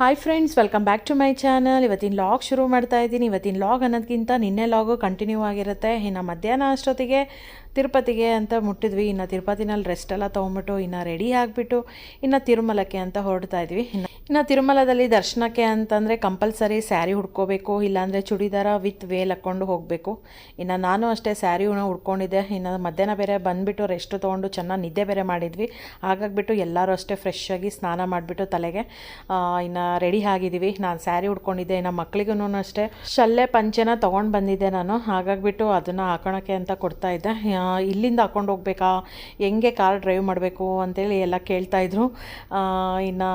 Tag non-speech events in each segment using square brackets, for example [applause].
Hi friends welcome back to my channel ಇವತ್ತಿನ log ಶುರು ಮಾಡ್ತಾ ಇದ್ದೀನಿ. ಇವತ್ತಿನ ಲಾಗ್ ಅನ್ನೋದಕ್ಕಿಂತ ನಿನ್ನೆ ಲಾಗು ಕಂಟಿನ್ಯೂ ಆಗಿರುತ್ತೆ. ಇನ್ನು ಮಧ್ಯಾಹ್ನ ಅಷ್ಟೊತ್ತಿಗೆ ತಿರುಪತಿಗೆ ಅಂತ ಮುಟ್ಟಿದ್ವಿ. ಇನ್ನು ತಿರುಪತಿನಲ್ಲಿ ರೆಸ್ಟ್ ಎಲ್ಲ ತೊಗೊಂಬಿಟ್ಟು ಇನ್ನು ರೆಡಿ ಆಗಿಬಿಟ್ಟು ಇನ್ನು ತಿರುಮಲಕ್ಕೆ ಅಂತ ಹೊರಡ್ತಾ ಇದ್ವಿ. ಇನ್ನು ಇನ್ನು ತಿರುಮಲದಲ್ಲಿ ದರ್ಶನಕ್ಕೆ ಅಂತಂದರೆ ಕಂಪಲ್ಸರಿ ಸ್ಯಾರಿ ಹುಡ್ಕೋಬೇಕು ಇಲ್ಲಾಂದರೆ ಚುಡಿದಾರ ವಿತ್ ವೇಲ್ ಹಾಕ್ಕೊಂಡು ಹೋಗಬೇಕು. ಇನ್ನು ನಾನು ಅಷ್ಟೇ ಸ್ಯಾರಿನ ಹುಡ್ಕೊಂಡಿದ್ದೆ ಇನ್ನು ಮಧ್ಯಾಹ್ನ ಬೇರೆ ಬಂದುಬಿಟ್ಟು ರೆಸ್ಟ್ ತೊಗೊಂಡು ಚೆನ್ನಾಗಿ ನಿದ್ದೆ ಬೇರೆ ಮಾಡಿದ್ವಿ. ಹಾಗಾಗ್ಬಿಟ್ಟು ಎಲ್ಲರೂ ಅಷ್ಟೇ ಫ್ರೆಶ್ ಆಗಿ ಸ್ನಾನ ಮಾಡಿಬಿಟ್ಟು ತಲೆಗೆ ಇನ್ನು ರೆಡಿ ಆಗಿದ್ದೀವಿ. ನಾನು ಸ್ಯಾರಿ ಉಡ್ಕೊಂಡಿದ್ದೆ ನಮ್ಮ ಮಕ್ಳಿಗೂ ಅಷ್ಟೇ. ಶಲ್ಲೆ ಪಂಚೆನ ತೊಗೊಂಡು ಬಂದಿದ್ದೆ ನಾನು. ಹಾಗಾಗಿಬಿಟ್ಟು ಅದನ್ನು ಹಾಕೋಣಕ್ಕೆ ಅಂತ ಕೊಡ್ತಾ ಇದ್ದೆ. ಇಲ್ಲಿಂದ ಹಾಕೊಂಡು ಹೋಗ್ಬೇಕಾ? ಹೆಂಗೆ ಕಾರ್ ಡ್ರೈವ್ ಮಾಡಬೇಕು ಅಂತೇಳಿ ಎಲ್ಲ ಕೇಳ್ತಾಯಿದ್ರು ಇನ್ನು,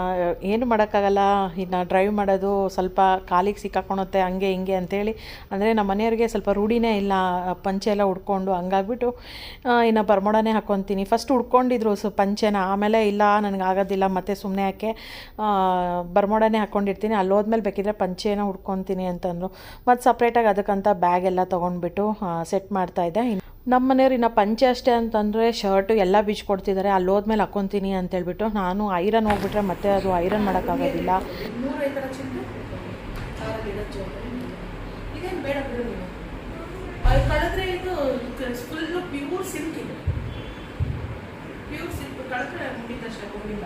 ಏನು ಮಾಡೋಕ್ಕಾಗಲ್ಲ. ಇನ್ನು ಡ್ರೈವ್ ಮಾಡೋದು ಸ್ವಲ್ಪ ಕಾಲಿಗೆ ಸಿಕ್ಕಾಕೊಳತ್ತೆ ಹಂಗೆ ಹಿಂಗೆ ಅಂತೇಳಿ. ಅಂದರೆ ನಮ್ಮ ಮನೆಯವ್ರಿಗೆ ಸ್ವಲ್ಪ ರೂಢಿನೇ ಇಲ್ಲ. ಪಂಚೆ ಎಲ್ಲ ಉಡ್ಕೊಂಡು ಹಂಗಾಗ್ಬಿಟ್ಟು ಇನ್ನು ಬರ್ಮೋಡನೇ ಹಾಕ್ಕೊತೀನಿ ಫಸ್ಟ್ ಉಡ್ಕೊಂಡಿದ್ರು ಸೊ ಪಂಚೆನ. ಆಮೇಲೆ ಇಲ್ಲ, ನನಗೆ ಆಗೋದಿಲ್ಲ, ಮತ್ತೆ ಸುಮ್ಮನೆ ಯಾಕೆ? ಬರ್ಮೋಡನೇ ಹಾಕ್ಕೊಂಡಿರ್ತೀನಿ ಅಲ್ಲಿ ಹೋದ್ಮೇಲೆ ಬೇಕಿದ್ರೆ ಪಂಚೆನ ಹುಡ್ಕೊತೀನಿ ಅಂತಂದರು. ಮತ್ತು ಸಪ್ರೇಟಾಗಿ ಅದಕ್ಕಂತ ಬ್ಯಾಗ್ ಎಲ್ಲ ತೊಗೊಂಡ್ಬಿಟ್ಟು ಸೆಟ್ ಮಾಡ್ತಾಯಿದ್ದೆ ನಮ್ಮ ಮನೆಯವ್ರು ಇನ್ನು ಪಂಚೆ ಅಷ್ಟೇ ಅಂತಂದರೆ ಶರ್ಟು ಎಲ್ಲ ಕೊಡ್ತಿದ್ದಾರೆ ಅಲ್ಲಿ ಹೋದ್ಮೇಲೆ ಹಾಕ್ಕೊತೀನಿ ಅಂತೇಳ್ಬಿಟ್ಟು ನಾನು ಐರನ್ ಹೋಗ್ಬಿಟ್ರೆ ಮತ್ತೆ ಅದು ಐರನ್ ಮಾಡೋಕ್ಕಾಗೋದಿಲ್ಲ. ಪ್ಯೂರ್ ಸಿಲ್ಕ್ ಕಳೆದ್ರೆ ಮುಗಿತಷ್ಟೇ ಹೋಗಿಲ್ಲ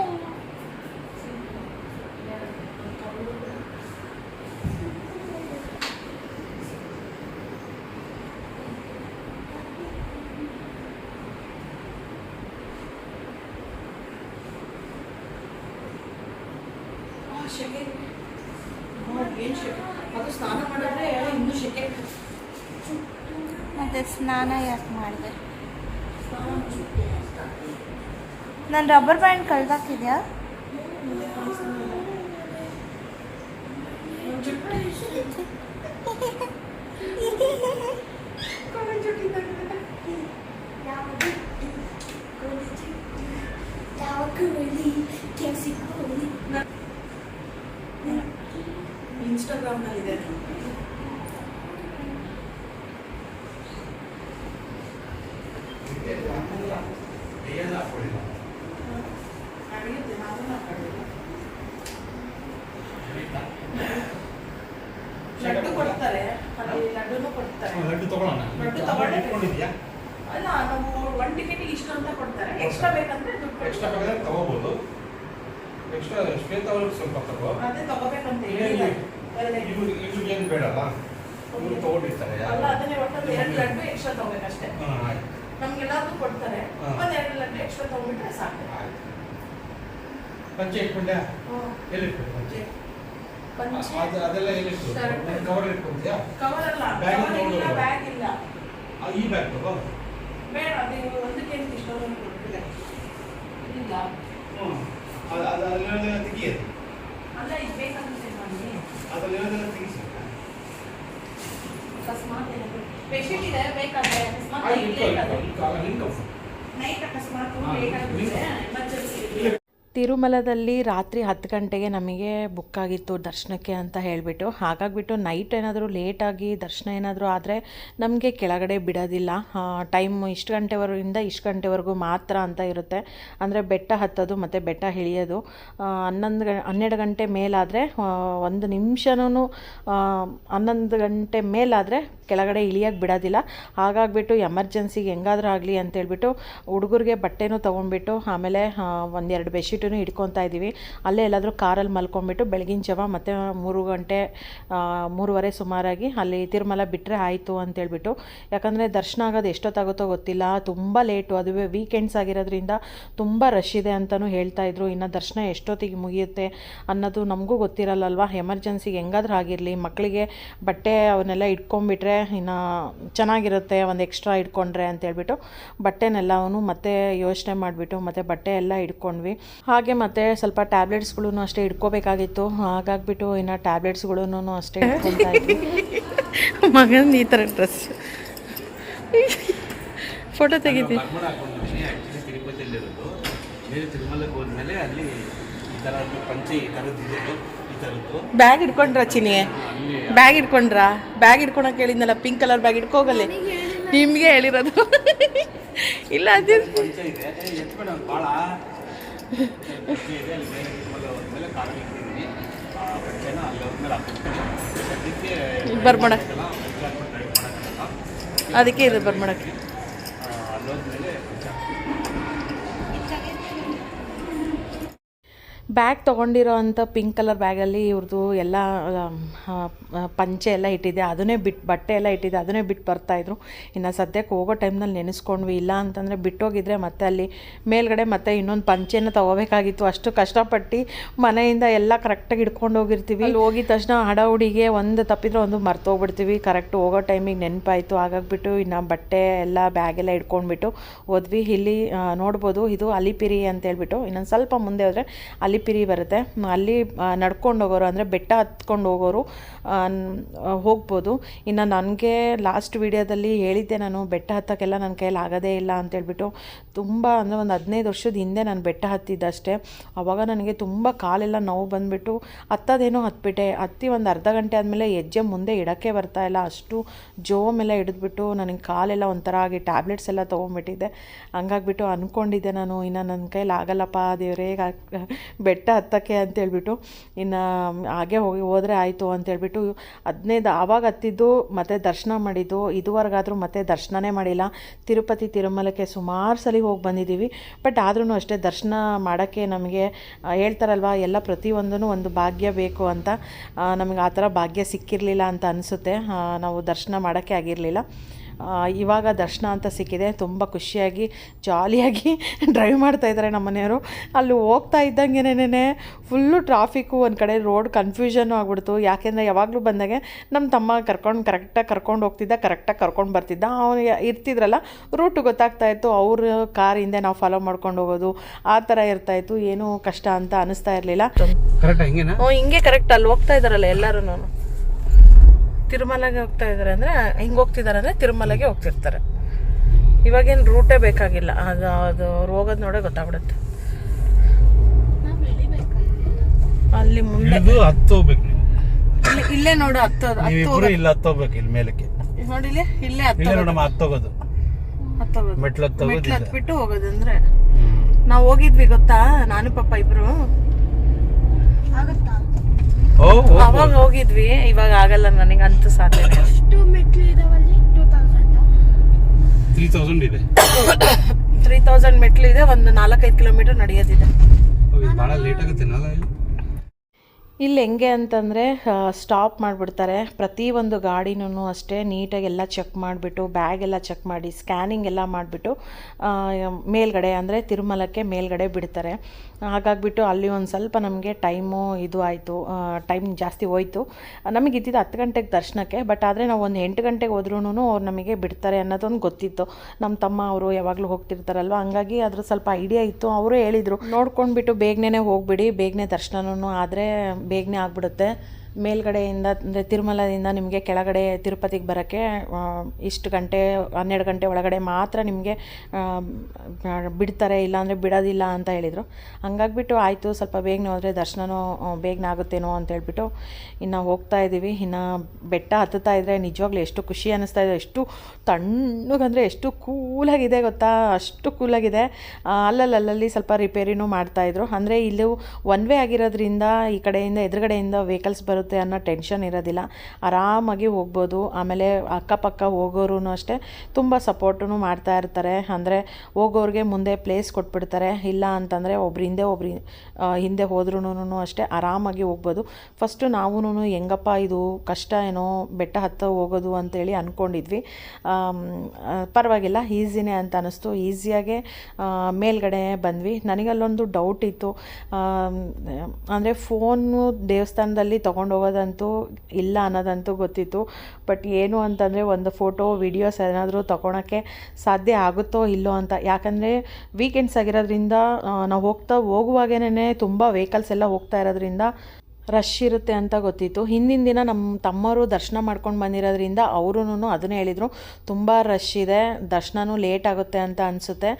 ಸ್ನಾನ ಯಾಕೆ ಮಾಡಿದೆ? ನಾನು ರಬ್ಬರ್ ಬ್ಯಾಂಡ್ ಕಳ್ದಾಕಿದ್ಯಾ? ಇನ್ಸ್ಟಾಗ್ರಾಮ್ನಲ್ಲಿದೆ ನಡೆಯುತ್ತೆ ನಾನು ಹಾಕೊಂಡಿಲ್ಲ ಲಡ್ಡು ಕೊಡ್ತಾರೆ ಅಲ್ಲಿ ಲಡ್ಡುನು ಕೊಡ್ತಾರೆ ಲಡ್ಡು ತಗೊಳ್ಳೋಣ ಲಡ್ಡು ತಗೊಂಡೆ. ಇಟ್ಕೊಂಡಿದ್ಯಾ ಅಲ್ಲ ನಾವು ಒನ್ ಟಿಕೆಟಿಗೆ ಇಷ್ಟು ಅಂತ ಕೊಡ್ತಾರೆ ಎಕ್ಸ್ಟ್ರಾ ಬೇಕಂದ್ರೆ ದುಡ್ಡು ಎಕ್ಸ್ಟ್ರಾ ಬೇಕಾದ್ರೆ ತಗೋಬೋದು ಎಕ್ಸ್ಟ್ರಾ ಶ್ವೇತ ಅವ್ರಿಗೆ ಸ್ವಲ್ಪ ತಗೋ ಅದೇ ತಗೋಬೇಕಂತ ಏನ್ ಹೇಳಿಲ್ಲ ಇವ್ರು- ಎರಡೇ. ಇವ್ರು ಇವ್ರಿಗೆ ಏನು ಬೇಡಲ್ಲ ಇವ್ರು ತಗೊಂಡಿರ್ತಾರೆ ಅಲ್ಲ ಅದನ್ನೇ ಒಟ್ಟಲ್ಲಿ ಎರಡು ಲಡ್ಡು ಎಕ್ಸ್ಟ್ರಾ ತಗೋಬೇಕಷ್ಟೇ ಹಾಂ ಆಯ್ತು ನಮ್ಗೆಲ್ಲರಿಗೂ ಕೊಡ್ತಾರೆ. ಹಾ. ಒಂದ್ ಎರಡು ಲಡ್ಡು ಎಕ್ಸ್ಟ್ರಾ ತಗೊಂಡ್ಬಿಟ್ರೆ ಸಾಕು. ಆಯ್ತು. ಪಂಚೆ ಇಟ್ಕೊಂಡ್ಯಾ ಎಲ್ಲಿ ಇಟ್ಕೊಂಡು ಪಂಚೆ? ಪಂಚೆ ಅದು ಅದೆಲ್ಲ ಎಲ್ಲಿ ಇಟ್ಟು Shirt. ಕವರ್ ಇಟ್ಕೊಂಡ್ಯಾ ಕವರ್ ಅಲ್ಲ Bag ಕವರ್ ಇಲ್ಲ ತಗೊಂಡು ಬ್ಯಾಗ್ ಇಲ್ಲ. ಆ, ಈ ಬ್ಯಾಗ್ ತಗೋ? ಬೇಡ ಅದು ಒಂದಕ್ಕೆ ಅಂತ ಇಷ್ಟೊಂದು ಕೊಡ್ತಿಲ್ಲ ಇಲ್ಲ. ಹ್ಞೂ ಅದು ಅದು ಅಲ್ಲಿರೋದೆಲ್ಲ ತೆಗಿಯೋದು ಅಲ್ಲ ಇದು ಬೇಕಂತ ಮಾಡಿ. ಅದಲ್ಲಿರೋದೆಲ್ಲ ತೆಗಿಸಿ. ಅಕಸ್ಮಾತ್ ಏನಾದ್ರು ಪೇಷಂಟ್ ಇದೆ ಬೇಕಾದ್ರೆ ಅಕಸ್ಮಾತ್ ಇಟ್ಕೊ ಆದ್ರೆ ನೈಟ್ ಅಕಸ್ಮಾತ್ ಬೇಕಾಗುತ್ತೆ ಎಮರ್ಜೆನ್ಸಿ ತಿರುಮಲದಲ್ಲಿ ರಾತ್ರಿ ಹತ್ತು ಗಂಟೆಗೆ ನಮಗೆ ಬುಕ್ ಆಗಿತ್ತು ದರ್ಶನಕ್ಕೆ ಅಂತ ಹೇಳಿಬಿಟ್ಟು. ಹಾಗಾಗಿಬಿಟ್ಟು ನೈಟ್ ಏನಾದರೂ ಲೇಟಾಗಿ ದರ್ಶನ ಏನಾದರೂ ಆದರೆ ನಮಗೆ ಕೆಳಗಡೆ ಬಿಡೋದಿಲ್ಲ. ಟೈಮ್ ಇಷ್ಟು ಗಂಟೆವರೆಗಿಂದ ಇಷ್ಟು ಗಂಟೆವರೆಗೂ ಮಾತ್ರ ಅಂತ ಇರುತ್ತೆ. ಅಂದರೆ ಬೆಟ್ಟ ಹತ್ತೋದು ಮತ್ತು ಬೆಟ್ಟ ಇಳಿಯೋದು. ಹನ್ನೊಂದು ಗ, ಹನ್ನೆರಡು ಗಂಟೆ ಮೇಲಾದರೆ ಒಂದು ನಿಮಿಷನೂ ಹನ್ನೊಂದು ಗಂಟೆ ಮೇಲಾದರೆ ಕೆಳಗಡೆ ಇಳಿಯೋಕ್ಕೆ ಬಿಡೋದಿಲ್ಲ. ಹಾಗಾಗ್ಬಿಟ್ಟು ಎಮರ್ಜೆನ್ಸಿಗೆ ಹೆಂಗಾದ್ರೂ ಆಗಲಿ ಅಂತೇಳ್ಬಿಟ್ಟು ಹುಡುಗರಿಗೆ ಬಟ್ಟೆನೂ ತೊಗೊಂಡ್ಬಿಟ್ಟು ಆಮೇಲೆ ಒಂದೆರಡು ಬೆಡ್ಶೀಟನ್ನು ಹಿಡ್ಕೊತಾ ಇದ್ದೀವಿ. ಅಲ್ಲೇ ಎಲ್ಲಾದರೂ ಕಾರಲ್ಲಿ ಮಲ್ಕೊಂಡ್ಬಿಟ್ಟು ಬೆಳಗಿನ ಜಾವ ಮತ್ತೆ ಮೂರು ಗಂಟೆ ಮೂರುವರೆ ಸುಮಾರಾಗಿ ಅಲ್ಲಿ ತಿರುಮಲ ಬಿಟ್ಟರೆ ಆಯಿತು ಅಂತೇಳ್ಬಿಟ್ಟು ಯಾಕಂದರೆ ದರ್ಶನ ಆಗೋದು ಎಷ್ಟೊತ್ತಾಗುತ್ತೋ ಗೊತ್ತಿಲ್ಲ. ತುಂಬ ಲೇಟು ಅದುವೇ ವೀಕೆಂಡ್ಸ್ ಆಗಿರೋದ್ರಿಂದ ತುಂಬ ರಶ್ ಇದೆ ಅಂತಲೂ ಹೇಳ್ತಾ ಇದ್ರು. ಇನ್ನು ದರ್ಶನ ಎಷ್ಟೊತ್ತಿಗೆ ಮುಗಿಯುತ್ತೆ ಅನ್ನೋದು ನಮಗೂ ಗೊತ್ತಿರಲ್ಲಲ್ವಾ? ಎಮರ್ಜೆನ್ಸಿಗೆ ಹೆಂಗಾದ್ರೂ ಆಗಿರಲಿ. ಮಕ್ಕಳಿಗೆ ಬಟ್ಟೆ ಅವನ್ನೆಲ್ಲ ಇಟ್ಕೊಂಡ್ಬಿಟ್ರೆ ಇನ್ನು ಚೆನ್ನಾಗಿರುತ್ತೆ, ಒಂದು ಎಕ್ಸ್ಟ್ರಾ ಇಟ್ಕೊಂಡ್ರೆ ಅಂತೇಳ್ಬಿಟ್ಟು ಬಟ್ಟೆನೆಲ್ಲವೂ ಮತ್ತೆ ಯೋಚನೆ ಮಾಡಿಬಿಟ್ಟು ಮತ್ತು ಬಟ್ಟೆ ಎಲ್ಲ ಇಟ್ಕೊಂಡ್ವಿ ಹಾಗೆ ಮತ್ತೆ ಸ್ವಲ್ಪ ಟ್ಯಾಬ್ಲೆಟ್ಸ್ಗಳೂ ಅಷ್ಟೇ ಇಟ್ಕೋಬೇಕಾಗಿತ್ತು. ಹಾಗಾಗ್ಬಿಟ್ಟು ಇನ್ನು ಟ್ಯಾಬ್ಲೆಟ್ಸ್ಗಳೂ ಅಷ್ಟೇ [laughs] ಮಗನ ಈ ಥರ ಡ್ರೆಸ್ ಫೋಟೋ ತೆಗಿತಿ ಬ್ಯಾಗ್ ಇಟ್ಕೊಂಡ್ರ ಚಿನಿ ಬ್ಯಾಗ್ ಇಟ್ಕೊಂಡ್ರಾ ಬ್ಯಾಗ್ ಇಟ್ಕೊಳಕ್ ಹೇಳಿದ್ನಲ್ಲ ಪಿಂಕ್ ಕಲರ್ ಬ್ಯಾಗ್ ಇಟ್ಕೋಗಲ್ಲಿ ನಿಮಗೆ ಹೇಳಿರೋದು. [laughs] ಇಲ್ಲ ಅದು. ಡ್ರೈವ್ ಮಾಡೋಕ್ಕಾಗಲ್ಲ ಅದಕ್ಕೆ ಇದು ಬರ್ಮಡಕ್ಕೆ. ಅಲ್ಲೋದ್ಮೇಲೆ ಪಂಚೆ ಬ್ಯಾಗ್ ತೊಗೊಂಡಿರೋ ಅಂಥ ಪಿಂಕ್ ಕಲರ್ ಬ್ಯಾಗಲ್ಲಿ ಇವ್ರದ್ದು ಎಲ್ಲ ಪಂಚೆ ಎಲ್ಲ ಇಟ್ಟಿದ್ದೆ ಅದನ್ನೇ ಬಿಟ್ಟು ಬಟ್ಟೆ ಎಲ್ಲ ಇಟ್ಟಿದ್ದೆ ಅದನ್ನೇ ಬಿಟ್ಟು ಬರ್ತಾಯಿದ್ರು ಇನ್ನು ಸದ್ಯಕ್ಕೆ ಹೋಗೋ ಟೈಮ್ನಲ್ಲಿ ನೆನೆಸ್ಕೊಂಡ್ವಿ. ಇಲ್ಲ ಅಂತಂದರೆ ಬಿಟ್ಟೋಗಿದ್ರೆ ಮತ್ತೆ ಅಲ್ಲಿ ಮೇಲ್ಗಡೆ ಮತ್ತೆ ಇನ್ನೊಂದು ಪಂಚೆನ ತೊಗೋಬೇಕಾಗಿತ್ತು. ಅಷ್ಟು ಕಷ್ಟಪಟ್ಟು ಮನೆಯಿಂದ ಎಲ್ಲ ಕರೆಕ್ಟಾಗಿ ಇಟ್ಕೊಂಡು ಹೋಗಿರ್ತೀವಿ. ಅಲ್ಲಿ ಹೋಗಿದ ತಕ್ಷಣ ಹಡ ಹುಡಿಗೆ ಒಂದು ತಪ್ಪಿದ್ರೆ ಒಂದು ಮರ್ತೋಗ್ಬಿಡ್ತೀವಿ ಕರೆಕ್ಟ್ ಹೋಗೋ ಟೈಮಿಗೆ ನೆನಪಾಯಿತು. ಹಾಗಾಗ್ಬಿಟ್ಟು ಇನ್ನು ಬಟ್ಟೆ ಎಲ್ಲ ಬ್ಯಾಗೆಲ್ಲ ಇಟ್ಕೊಂಡ್ಬಿಟ್ಟು ಹೋದ್ವಿ. ಇಲ್ಲಿ ನೋಡ್ಬೋದು. ಇದು ಅಲಿಪಿರಿ ಅಂತ ಹೇಳ್ಬಿಟ್ಟು ಇನ್ನೊಂದು ಸ್ವಲ್ಪ ಮುಂದೆ ಹೋದರೆ ಅಲಿಪಿರಿ ಬರುತ್ತೆ. ಅಲ್ಲಿ ನಡ್ಕೊಂಡು ಹೋಗೋರು ಅಂದರೆ ಬೆಟ್ಟ ಹತ್ಕೊಂಡು ಹೋಗೋರು ಹೋಗ್ಬೋದು. ಇನ್ನು ನನಗೆ ಲಾಸ್ಟ್ ವಿಡಿಯೋದಲ್ಲಿ ಹೇಳಿದ್ದೆ ನಾನು, ಬೆಟ್ಟ ಹತ್ತಕ್ಕೆಲ್ಲ ನನ್ನ ಕೈಯಲ್ಲಿ ಆಗೋದೇ ಇಲ್ಲ ಅಂತೇಳ್ಬಿಟ್ಟು ತುಂಬ ಅಂದರೆ ಒಂದು ಹದಿನೈದು ವರ್ಷದ ಹಿಂದೆ ನಾನು ಬೆಟ್ಟ ಹತ್ತಿದ್ದಷ್ಟೇ. ಆವಾಗ ನನಗೆ ತುಂಬ ಕಾಲೆಲ್ಲ ನೋವು ಬಂದುಬಿಟ್ಟು, ಹತ್ತೋದೇನೋ ಹತ್ಬಿಟ್ಟೆ. ಹತ್ತಿ ಒಂದು ಅರ್ಧ ಗಂಟೆ ಆದಮೇಲೆ ಹೆಜ್ಜೆ ಮುಂದೆ ಇಡೋಕ್ಕೆ ಬರ್ತಾ ಇಲ್ಲ. ಅಷ್ಟು ಜೋಮೆಲ್ಲ ಹಿಡಿದ್ಬಿಟ್ಟು ನನಗೆ ಕಾಲೆಲ್ಲ ಒಂಥರ ಆಗಿ ಟ್ಯಾಬ್ಲೆಟ್ಸ್ ಎಲ್ಲ ತೊಗೊಂಡ್ಬಿಟ್ಟಿದ್ದೆ. ಹಂಗಾಗ್ಬಿಟ್ಟು ಅಂದ್ಕೊಂಡಿದ್ದೆ ನಾನು, ಇನ್ನು ನನ್ನ ಕೈಲಿ ಆಗಲ್ಲಪ್ಪ ದೇವರೇ ಬೆಟ್ಟ ಹತ್ತಕ್ಕೆ ಅಂತೇಳ್ಬಿಟ್ಟು ಇನ್ನು ಹಾಗೆ ಹೋಗಿ ಹೋದರೆ ಆಯಿತು ಅಂತೇಳ್ಬಿಟ್ಟು ಹದಿನೈದು ಆವಾಗ ಹತ್ತಿದ್ದು ಮತ್ತು ದರ್ಶನ ಮಾಡಿದ್ದು, ಇದುವರೆಗಾದರೂ ಮತ್ತೆ ದರ್ಶನನೇ ಮಾಡಿಲ್ಲ. ತಿರುಪತಿ ತಿರುಮಲಕ್ಕೆ ಸುಮಾರು ಸಲ ಹೋಗಿ ಬಂದಿದ್ದೀವಿ. ಬಟ್ ಆದ್ರೂ ಅಷ್ಟೇ ದರ್ಶನ ಮಾಡೋಕ್ಕೆ ನಮಗೆ ಹೇಳ್ತಾರಲ್ವ, ಎಲ್ಲ ಪ್ರತಿಯೊಂದೂ ಒಂದು ಭಾಗ್ಯ ಬೇಕು ಅಂತ. ನಮಗೆ ಆ ಥರ ಭಾಗ್ಯ ಸಿಕ್ಕಿರಲಿಲ್ಲ ಅಂತ ಅನಿಸುತ್ತೆ. ನಾವು ದರ್ಶನ ಮಾಡೋಕ್ಕೆ ಆಗಿರಲಿಲ್ಲ. ಇವಾಗ ದರ್ಶನ ಅಂತ ಸಿಕ್ಕಿದೆ. ತುಂಬ ಖುಷಿಯಾಗಿ ಜಾಲಿಯಾಗಿ [laughs] ಡ್ರೈವ್ ಮಾಡ್ತಾಯಿದ್ದಾರೆ ನಮ್ಮ ಮನೆಯವರು. ಅಲ್ಲಿ ಹೋಗ್ತಾ ಇದ್ದಂಗೆನೇ ಫುಲ್ಲು ಟ್ರಾಫಿಕ್ಕು ಒಂದು ಕಡೆ ರೋಡ್ ಕನ್ಫ್ಯೂಷನ್ ಆಗ್ಬಿಡ್ತು. ಯಾಕೆಂದರೆ ಯಾವಾಗಲೂ ಬಂದಾಗೆ ನಮ್ಮ ತಮ್ಮ ಕರ್ಕೊಂಡು ಕರೆಕ್ಟಾಗಿ ಕರ್ಕೊಂಡು ಹೋಗ್ತಿದ್ದ ಕರೆಕ್ಟಾಗಿ ಕರ್ಕೊಂಡು ಬರ್ತಿದ್ದ. ಅವನು ಇರ್ತಿದ್ರಲ್ಲ ರೂಟ್ ಗೊತ್ತಾಗ್ತಾ ಇತ್ತು. ಅವ್ರ ಕಾರ್ ಹಿಂದೆ ನಾವು ಫಾಲೋ ಮಾಡ್ಕೊಂಡು ಹೋಗೋದು ಆ ಥರ ಇರ್ತಾಯಿತ್ತು ಏನೂ ಕಷ್ಟ ಅಂತ ಅನಿಸ್ತಾ ಇರಲಿಲ್ಲ. ಹಿಂಗೆ ಕರೆಕ್ಟ್ ಅಲ್ಲಿ ಹೋಗ್ತಾ ಇದ್ದಾರಲ್ಲ ಎಲ್ಲರೂ ತಿರುಮಲಗೆ ಹೋಗ್ತಾ ಇದ್ದಾರೆ ಅಂದರೆ ಹಿಂಗೆ ಹೋಗ್ತಿದಾರೆ ಅಂದರೆ ತಿರುಮಲಗೆ ಹೋಗ್ತಿರ್ತಾರೆ. ಇವಾಗೇನು ರೂಟೇ ಬೇಕಾಗಿಲ್ಲ. ಅದು ಅದು ಅವ್ರು ಹೋಗೋದು ನೋಡೇ ಗೊತ್ತಾಗ್ಬಿಡುತ್ತೆ. ಅಲ್ಲಿ ಮುಂದೆ ಇದು ಹತ್ತು ಹೋಗ್ಬೇಕು ನೀವು. ಇಲ್ಲೇ ಇಲ್ಲೇ ನೋಡು ಹತ್ತೋದು ಹತ್ತು ನೀವಿಬ್ರು ಇಲ್ಲ ಹತ್ತೋಗ್ಬೇಕು ಇಲ್ಲಿ ಮೇಲಕ್ಕೆ. ನೋಡಿಲಿ ಇಲ್ಲೇ ಇಲ್ಲೇ ಹತ್ತೋದು ನೋಡಮ್ಮ ಹತ್ತೋಗೋದು ಹತ್ತೋಗೋದು ಮೆಟ್ಲು ಹತ್ತೋಗೋದು ಮೆಟ್ಲು. ಹತ್ಬಿಟ್ಟು ಹೋಗೋದಂದ್ರೆ ನಾವು ಹೋಗಿದ್ವಿ ಗೊತ್ತಾ? ನಾನು ಪಾಪ ಇಬ್ರು. ಆಗುತ್ತಾ. ಅವಾಗ ಹೋಗಿದ್ವಿ ಇವಾಗ ಆಗಲ್ಲ ನನಗೆ ಅಂತೂ ಸಾಧ್ಯ ಎಷ್ಟು ಮೆಟ್ಲು ಇದಾವಲ್ಲಿ ಟೂ ತೌಸಂಡ್ 3000 ಇದೆ. ತ್ರೀ ತೌಸಂಡ್ ಮೆಟ್ಲು ಇದೆ ಒಂದು ನಾಲ್ಕೈದು ಕಿಲೋಮೀಟರ್ ನಡೆಯೋದಿದೆ. ಭಾಳ ಲೇಟ್ ಆಗುತ್ತೆ ಇಲ್ಲಿ ಹೆಂಗೆ ಅಂತಂದರೆ ಸ್ಟಾಪ್ ಮಾಡಿಬಿಡ್ತಾರೆ. ಪ್ರತಿಯೊಂದು ಗಾಡಿನೂ ಅಷ್ಟೇ ನೀಟಾಗಿ ಎಲ್ಲ ಚೆಕ್ ಮಾಡಿಬಿಟ್ಟು ಬ್ಯಾಗ್ ಎಲ್ಲ ಚೆಕ್ ಮಾಡಿ ಸ್ಕ್ಯಾನಿಂಗ್ ಎಲ್ಲ ಮಾಡಿಬಿಟ್ಟು ಮೇಲ್ಗಡೆ ಅಂದರೆ ತಿರುಮಲಕ್ಕೆ ಮೇಲ್ಗಡೆ ಬಿಡ್ತಾರೆ. ಹಾಗಾಗಿಬಿಟ್ಟು ಅಲ್ಲಿ ಒಂದು ಸ್ವಲ್ಪ ನಮಗೆ ಟೈಮು ಇದು ಆಯಿತು ಟೈಮ್ ಜಾಸ್ತಿ ಹೋಯ್ತು. ನಮಗೆ ಇದ್ದಿದ್ದು ಹತ್ತು ಗಂಟೆಗೆ ದರ್ಶನಕ್ಕೆ ಬಟ್ ಆದರೆ ನಾವು ಒಂದು ಎಂಟು ಗಂಟೆಗೆ ಹೋದ್ರೂ ಅವ್ರು ನಮಗೆ ಬಿಡ್ತಾರೆ ಅನ್ನೋದೊಂದು ಗೊತ್ತಿತ್ತು. ನಮ್ಮ ತಮ್ಮ ಅವರು ಯಾವಾಗಲೂ ಹೋಗ್ತಿರ್ತಾರಲ್ವ? ಹಂಗಾಗಿ ಅದ್ರ ಸ್ವಲ್ಪ ಐಡಿಯಾ ಇತ್ತು. ಅವರು ಹೇಳಿದರು, ನೋಡ್ಕೊಂಡ್ಬಿಟ್ಟು ಬೇಗನೆ ಹೋಗ್ಬಿಡಿ, ಬೇಗನೆ ದರ್ಶನನೂ ಆದರೆ ಬೇಗನೆ ಆಗ್ಬಿಡುತ್ತೆ. ಮೇಲ್ಗಡೆಯಿಂದ, ಅಂದರೆ ತಿರುಮಲದಿಂದ ನಿಮಗೆ ಕೆಳಗಡೆ ತಿರುಪತಿಗೆ ಬರೋಕ್ಕೆ ಇಷ್ಟು ಗಂಟೆ, ಹನ್ನೆರಡು ಗಂಟೆ ಒಳಗಡೆ ಮಾತ್ರ ನಿಮಗೆ ಬಿಡ್ತಾರೆ, ಇಲ್ಲಾಂದರೆ ಬಿಡೋದಿಲ್ಲ ಅಂತ ಹೇಳಿದರು. ಹಂಗಾಗ್ಬಿಟ್ಟು ಆಯಿತು, ಸ್ವಲ್ಪ ಬೇಗನೆ ಹೋದರೆ ದರ್ಶನವೂ ಬೇಗನೆ ಆಗುತ್ತೇನೋ ಅಂತ ಹೇಳಿಬಿಟ್ಟು ಇನ್ನು ಹೋಗ್ತಾ ಇದ್ದೀವಿ ಇನ್ನು ಬೆಟ್ಟ ಹತ್ತುತ್ತಾ ಇದ್ದರೆ ನಿಜವಾಗ್ಲೂ ಎಷ್ಟು ಖುಷಿ ಅನ್ನಿಸ್ತಾ ಇದೆ. ಎಷ್ಟು ತಣ್ಣಗಂದರೆ ಎಷ್ಟು ಕೂಲಾಗಿದೆ ಗೊತ್ತಾ? ಅಷ್ಟು ಕೂಲಾಗಿದೆ. ಅಲ್ಲಲ್ಲಿ ಅಲ್ಲಲ್ಲಲ್ಲಿ ಸ್ವಲ್ಪ ರಿಪೇರಿನೂ ಮಾಡ್ತಾಯಿದ್ರು ಅಂದರೆ ಇಲ್ಲೂ ಒನ್ ವೇ ಆಗಿರೋದ್ರಿಂದ ಈ ಕಡೆಯಿಂದ ಎದುರುಗಡೆಯಿಂದ ವೆಹಿಕಲ್ಸ್ ಬರುತ್ತೆ ಅನ್ನೋ ಟೆನ್ಷನ್ ಇರೋದಿಲ್ಲ. ಆರಾಮಾಗಿ ಹೋಗ್ಬೋದು. ಆಮೇಲೆ ಅಕ್ಕಪಕ್ಕ ಹೋಗೋರು ಅಷ್ಟೇ ತುಂಬ ಸಪೋರ್ಟೂ ಮಾಡ್ತಾ ಇರ್ತಾರೆ. ಅಂದರೆ ಹೋಗೋರಿಗೆ ಮುಂದೆ ಪ್ಲೇಸ್ ಕೊಟ್ಬಿಡ್ತಾರೆ. ಇಲ್ಲ ಅಂತಂದರೆ ಒಬ್ರು ಹಿಂದೆ ಒಬ್ರು ಹಿಂದೆ ಹೋದ್ರೂ ಅಷ್ಟೇ ಆರಾಮಾಗಿ ಹೋಗ್ಬೋದು. ಫಸ್ಟು ನಾವೂ ಹೆಂಗಪ್ಪ ಇದು ಕಷ್ಟ ಏನೋ ಬೆಟ್ಟ ಹತ್ತ ಹೋಗೋದು ಅಂತೇಳಿ ಅಂದ್ಕೊಂಡಿದ್ವಿ ಪರವಾಗಿಲ್ಲ. ಈಸಿನೇ ಅಂತ ಅನ್ನಿಸ್ತು ಈಸಿಯಾಗೆ ಮೇಲ್ಗಡೆ ಬಂದ್ವಿ. ನನಗಲ್ಲೊಂದು ಡೌಟ್ ಇತ್ತು. ಅಂದರೆ ಫೋನು ದೇವಸ್ಥಾನದಲ್ಲಿ ತೊಗೊಂಡು ಹೋಗೋದಂತೂ ಇಲ್ಲ ಅನ್ನೋದಂತೂ ಗೊತ್ತಿತ್ತು. ಬಟ್ ಏನು ಅಂತಂದರೆ ಒಂದು ಫೋಟೋ, ವಿಡಿಯೋಸ್ ಏನಾದರೂ ತೊಗೊಳಕ್ಕೆ ಸಾಧ್ಯ ಆಗುತ್ತೋ ಇಲ್ಲೋ ಅಂತ. ಯಾಕಂದರೆ ವೀಕೆಂಡ್ಸ್ ಆಗಿರೋದ್ರಿಂದ ನಾವು ಹೋಗ್ತಾ ಹೋಗುವಾಗೇನೆ ತುಂಬ ವೆಹಿಕಲ್ಸ್ ಎಲ್ಲ ಹೋಗ್ತಾ ಇರೋದ್ರಿಂದ ರಶ್ ಇರುತ್ತೆ ಅಂತ ಗೊತ್ತಿತ್ತು. ಹಿಂದಿನ ದಿನ ನಮ್ಮ ತಮ್ಮರು ದರ್ಶನ ಮಾಡ್ಕೊಂಡು ಬಂದಿರೋದ್ರಿಂದ ಅವರೂ ಅದನ್ನೇ ಹೇಳಿದರು. ತುಂಬ ರಶ್ ಇದೆ ದರ್ಶನವೂ ಲೇಟ್ ಆಗುತ್ತೆ ಅಂತ ಅನಿಸುತ್ತೆ